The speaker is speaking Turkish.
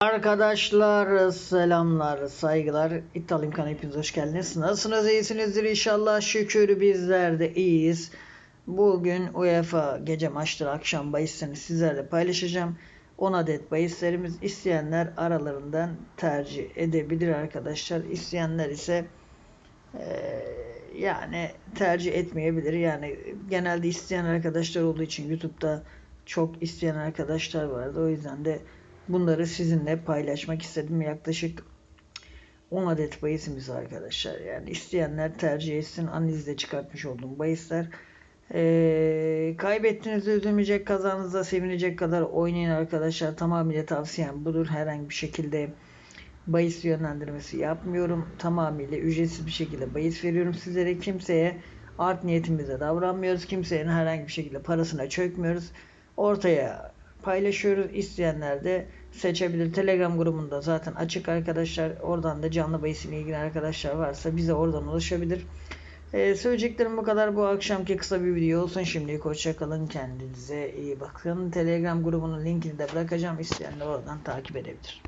Arkadaşlar selamlar, saygılar. İddialı İmkanı hepiniz hoş geldiniz. Nasılsınız? İyisinizdir inşallah. Şükür bizler de iyiyiz. Bugün UEFA gece maçları akşam bahislerini sizlerle paylaşacağım. 10 adet bahislerimiz isteyenler aralarından tercih edebilir arkadaşlar. İsteyenler ise eee, yani tercih etmeyebilir. Yani genelde isteyen arkadaşlar olduğu için YouTube'da çok isteyen arkadaşlar vardı. O yüzden de bunları sizinle paylaşmak istedim. Yaklaşık 10 adet bahisimiz arkadaşlar. Yani isteyenler tercih etsin. Analizde çıkartmış olduğum bahisler. Ee, kaybettiğinizde üzülmeyecek, kazandığınızda sevinecek kadar oynayın arkadaşlar. Tamamıyla tavsiyem budur. Herhangi bir şekilde bahis yönlendirmesi yapmıyorum. Tamamıyla ücretsiz bir şekilde bahis veriyorum sizlere. Kimseye art niyetimizde davranmıyoruz. Kimsenin herhangi bir şekilde parasına çökmüyoruz. Ortaya paylaşıyoruz. İsteyenler de seçebilir. Telegram grubunda zaten açık arkadaşlar. Oradan da canlı bahisiyle ilgili arkadaşlar varsa bize oradan ulaşabilir. Ee, söyleyeceklerim bu kadar. Bu akşamki kısa bir video olsun. Şimdilik hoşçakalın. Kendinize iyi bakın. Telegram grubunun linkini de bırakacağım. İsteyenler oradan takip edebilir.